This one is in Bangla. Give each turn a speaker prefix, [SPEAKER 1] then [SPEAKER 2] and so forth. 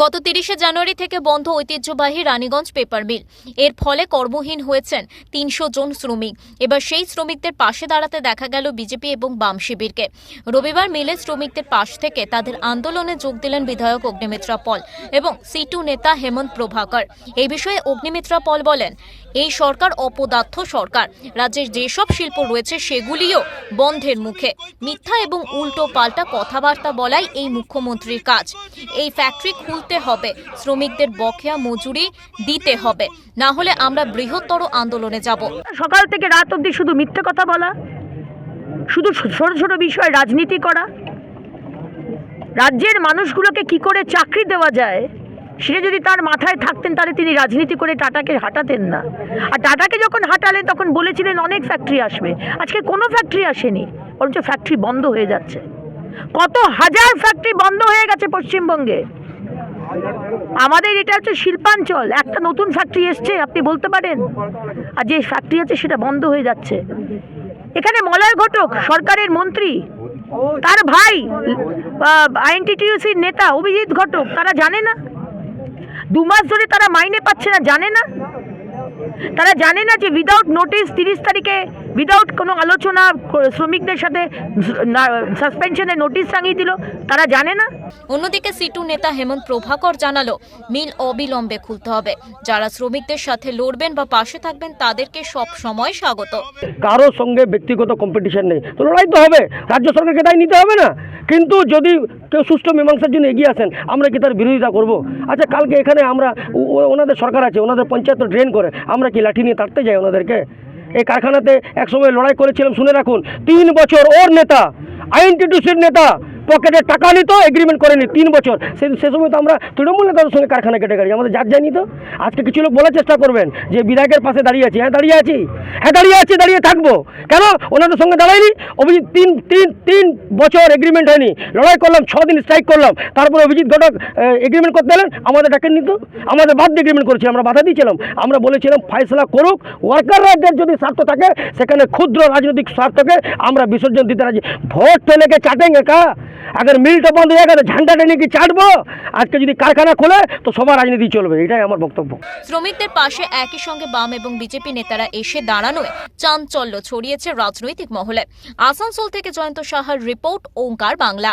[SPEAKER 1] গত তিরিশে জানুয়ারি থেকে বন্ধ ঐতিহ্যবাহী রানীগঞ্জ পেপার মিল এর ফলে কর্মহীন হয়েছেন তিনশো জন শ্রমিক। এবার সেই শ্রমিকদের পাশে দাঁড়াতে দেখা গেল বিজেপি এবং বাম শিবিরকে। রবিবার মিলে শ্রমিকদের পাশ থেকে তাদের আন্দোলনে যোগ দিলেন বিধায়ক অগ্নিমিত্রা পল এবং সিটু নেতা হেমন্ত প্রভাকর। এই বিষয়ে অগ্নিমিত্রা পল বলেন, এই সরকার অপদার্থ সরকার। রাজ্যের যেসব শিল্প রয়েছে সেগুলিও বন্ধের মুখে। মিথ্যা এবং উল্টো পাল্টা কথাবার্তা বলাই এই মুখ্যমন্ত্রীর কাজ। এই ফ্যাক্টরি খুলতে হবে। শ্রমিকদের বকেয়া মজুরি দিতে হবে। না হলে আমরা বৃহত্তর আন্দোলনে যাব।
[SPEAKER 2] সকাল থেকে রাত অবধি শুধু মিথ্যে কথা বলা, শুধু ছোট ছোট বিষয়ে রাজনীতি করা। রাজ্যের মানুষগুলোকে কি করে চাকরি দেওয়া যায়, সেটা যদি তার মাথায় থাকতেন, তাহলে তিনি রাজনীতি করে টাটাকে হাঁটাতেন না। আর টাটাকে যখন হাঁটালেন, তখন বলেছিলেন অনেক ফ্যাক্টরি আসবে। আজকে কোনো ফ্যাক্টরি আসেনি, বরঞ্চ ফ্যাক্টরি বন্ধ হয়ে যাচ্ছে। কত হাজার ফ্যাক্টরি বন্ধ হয়ে গেছে পশ্চিমবঙ্গে। আমাদের এটা হচ্ছে শিল্পাঞ্চল। একটা নতুন ফ্যাক্টরি এসছে, আপনি বলতে পারেন? আর যে ফ্যাক্টরি আছে সেটা বন্ধ হয়ে যাচ্ছে। এখানে মলয় ঘটক, সরকারের মন্ত্রী, তার ভাই আইএনটিটিউসির নেতা অভিজিৎ ঘটক, তারা জানে না? দু মাস ধরে তারা মাইনে পাচ্ছে না, জানে না? তারা জানে না যে উইদাউট নোটিশ তিরিশ তারিখে উইদাউট কোনো আলোচনা শ্রমিকদের সাথে সাসপেনশনের নোটিশ টাঙিয়ে দিল তারা জানে না?
[SPEAKER 1] অন্যদিকে সিটু নেতা হেমন্ত প্রভাকর জানালো মিল অবিলম্বে খুলতে হবে। যারা শ্রমিকদের সাথে লড়বেন বা পাশে থাকবেন তাদেরকে সব সময় স্বাগত।
[SPEAKER 3] কারও সঙ্গে ব্যক্তিগত কম্পিটিশন নেই। তো লড়াই তো হবে। রাজ্য সরকারকে দায় নিতে হবে না। কিন্তু যদি কেউ সুষ্ঠু মীমাংসার জন্য এগিয়ে আসেন আমরা কি তার বিরোধিতা করব? আচ্ছা কালকে এখানে আমরা ওনাদের সরকার আছে ওনাদের পঞ্চায়েত ড্রেন করে আমরা কি লাঠি নিয়ে তাড়তে যাই ওনাদেরকে? এই কারখানাতে একসময় লড়াই করেছিলাম শুনে রাখুন। তিন বছর ওর নেতা আইএনটিটিউসির নেতা পকেটে টাকা নিত এগ্রিমেন্ট করে করেনি তিন বছর। সে সে সময় তো আমরা তৃণমূল নেতাদের সঙ্গে কারখানা কেটে গেছি, আমাদের যার যায়নি তো। আজকে কিছু লোক বলার চেষ্টা করবেন যে, বিধায়কের পাশে দাঁড়িয়ে আছি। হ্যাঁ দাঁড়িয়ে আছি। হ্যাঁ দাঁড়িয়ে আছি, দাঁড়িয়ে থাকব। কেন? ওনাদের সঙ্গে দাঁড়াইনি? অভিজিৎ, তিন তিন তিন বছর এগ্রিমেন্ট হয়নি। লড়াই করলাম ছ দিন স্ট্রাইক করলাম। তারপরে অভিজিৎ ঘটক এগ্রিমেন্ট করতে এলেন, আমাদের ডাকেননি নিত আমাদের বাদ এগ্রিমেন্ট করেছি, আমরা বাধা দিয়েছিলাম। আমরা বলেছিলাম, ফয়সলা করুক ওয়ার্কারদের যদি স্বার্থ থাকে, সেখানে ক্ষুদ্র রাজনৈতিক স্বার্থকে আমরা বিসর্জন দিতে রাজি। ভোট পেলে কে? চাটেঙ্গে আগের মিলটা বন্ধ হয়ে গেলে ঝান্ডাটা নিয়ে কি চাটবো? আজকে যদি কারখানা খোলে, তো সবার রাজনীতি চলবে, এটাই আমার বক্তব্য।
[SPEAKER 1] শ্রমিকদের পাশে একই সঙ্গে বাম এবং বিজেপি নেতারা এসে দাঁড়ানোয় চাঞ্চল্য ছড়িয়েছে রাজনৈতিক মহলে। আসানসোল থেকে জয়ন্ত সাহার রিপোর্ট, ওঙ্কার বাংলা।